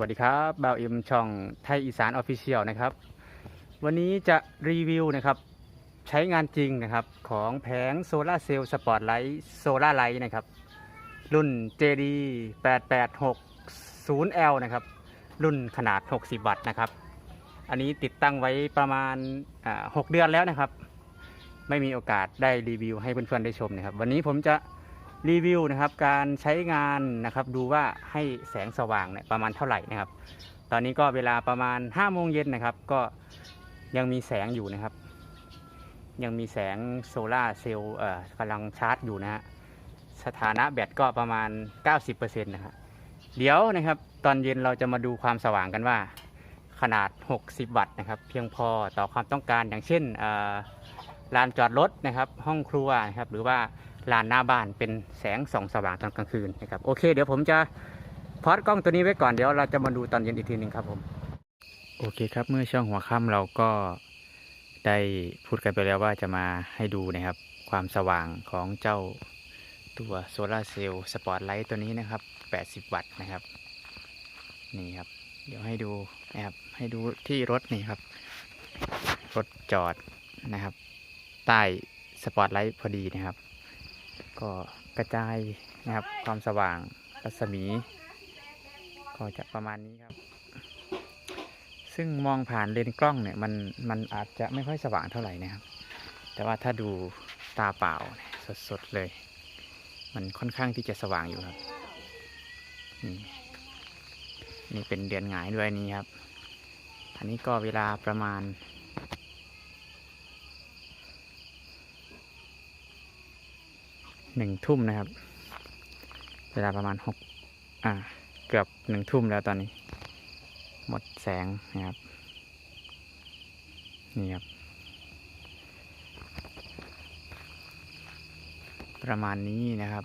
วัสดีครับบ่าวเอ็มช่องไทยอีสานออฟฟิเชียลนะครับ วันนี้จะรีวิวนะครับใช้งานจริงนะครับของแผงโซลาร์เซลล์สปอร์ตไลท์โซลาไลท์นะครับ รุ่น JD 8860L นะครับ รุ่นขนาด 60 วัตต์นะครับ อันนี้ติดตั้งไว้ประมาณ 6 เดือนแล้วนะครับ ไม่มีโอกาสได้รีวิวให้เพื่อนๆได้ชมนะครับ วันนี้ผมจะ รีวิวนะครับการใช้งานนะครับดูว่าให้แสงสว่างเนี่ยประมาณเท่าไหร่นะครับ ตอนนี้ก็เวลาประมาณ5โมงเย็นนะครับ ก็ยังมีแสงอยู่นะครับ ยังมีแสงโซลาเซลล์เอ่อกำลังชาร์จอยู่นะฮะสถานะแบตก็ประมาณ 90%นะครับเดี๋ยวนะครับตอนเย็นเราจะมาดูความสว่างกันว่า ขนาด 60 วัตต์นะครับ เพียงพอต่อความต้องการอย่างเช่นลานจอดรถนะครับ ห้องครัวนะครับหรือว่า ลานหน้าบ้านเป็นแสงส่องสว่างตอนกลางคืนนะครับโอเค เดี๋ยวผมจะพอดกล้องตัวนี้ไว้ก่อนเดี๋ยวเราจะมาดูตอนเย็นอีกทีหนึ่งครับผมโอเคครับเมื่อช่วงหัวค่ำเราก็ได้พูดกันไปแล้วว่าจะมาให้ดูนะครับ ความสว่างของเจ้าตัวโซลาเซลล์สปอตไลท์ตัวนี้นะครับ 80 วัตต์นะครับ นี่ครับ เดี๋ยวให้ดูนะครับให้ดูที่รถนี่ครับ รถจอดนะครับ ใต้สปอตไลท์พอดีนะครับ ก็กระจายนะครับความสว่างรัศมี ก็จะประมาณนี้ครับ ซึ่งมองผ่านเลนส์กล้องเนี่ยมันมันอาจจะไม่ค่อยสว่างเท่าไหร่นะครับ แต่ว่าถ้าดูตาเปล่าสดๆเลย มันค่อนข้างที่จะสว่างอยู่ครับนี่นี่เป็นเดือนหงายด้วยนี่ครับ อันนี้ก็เวลาประมาณ หนึ่งทุ่มนะครับ เวลาประมาณหกอ่า เกือบหนึ่งทุ่มแล้วตอนนี้ หมดแสงนะครับ นี่ครับ ประมาณนี้นะครับ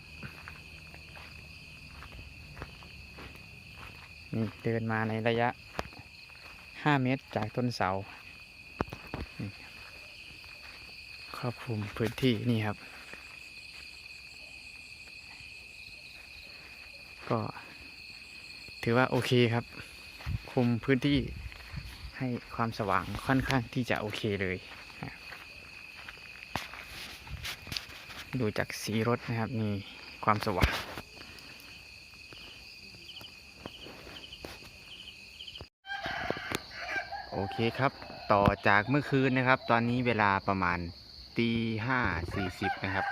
นี่เดินมาในระยะ5เมตรจากต้นเสาครอบคลุมพื้นที่นี่ครับ ก็ถือว่าโอเคครับ คุมพื้นที่ให้ความสว่างค่อนข้างที่จะโอเคเลย ดูจากสีรถนะครับมีความสว่างโอเคครับ ต่อจากเมื่อคืนนะครับ ตอนนี้เวลาประมาณตีห้าสี่สิบนะครับ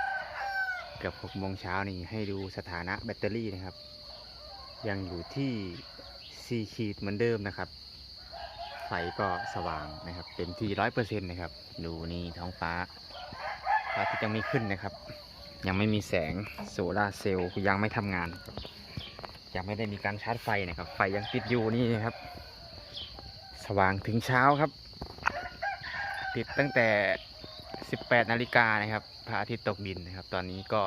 เกือบหกโมงเช้านี่ให้ดูสถานะแบตเตอรี่นะครับ ยังอยู่ที่ 4 ขีดเหมือนเดิมนะครับ ไฟก็สว่างนะครับ เต็มที่ร้อยเปอร์เซ็นต์นะครับ ดูนี่ท้องฟ้าพระอาทิตย์ยังไม่ขึ้นนะครับ ยังไม่มีแสงโซลาร์เซลล์ยังไม่ทำงาน ยังไม่ได้มีการชาร์จไฟนะครับ ไฟยังติดอยู่นี่นะครับ สว่างถึงเช้าครับ ติดตั้งแต่ 18 นาฬิกานะครับพระอาทิตย์ตกดินนะครับ ตอนนี้ก็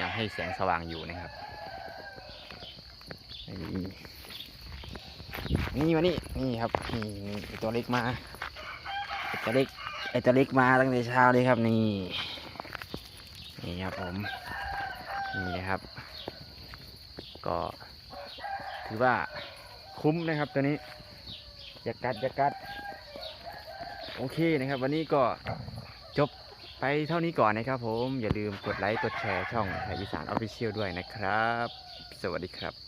ยังให้แสงสว่างอยู่นะครับ นี่มานี่นี่ครับนี่นี่ไอตัวเล็กมาไอตัวเล็กไอตัวเล็กมาตั้งแต่เช้าเลยครับนี่นี่ครับผมนี่นะครับ ก็ถือว่าคุ้มนะครับตัวนี้อย่ากัดอย่ากัด โอเคนะครับ วันนี้ก็จบไปเท่านี้ก่อนนะครับผมอย่าลืมกดไลค์กดแชร์ช่องไทยอีสานออฟฟิเชียลด้วยนะครับ สวัสดีครับ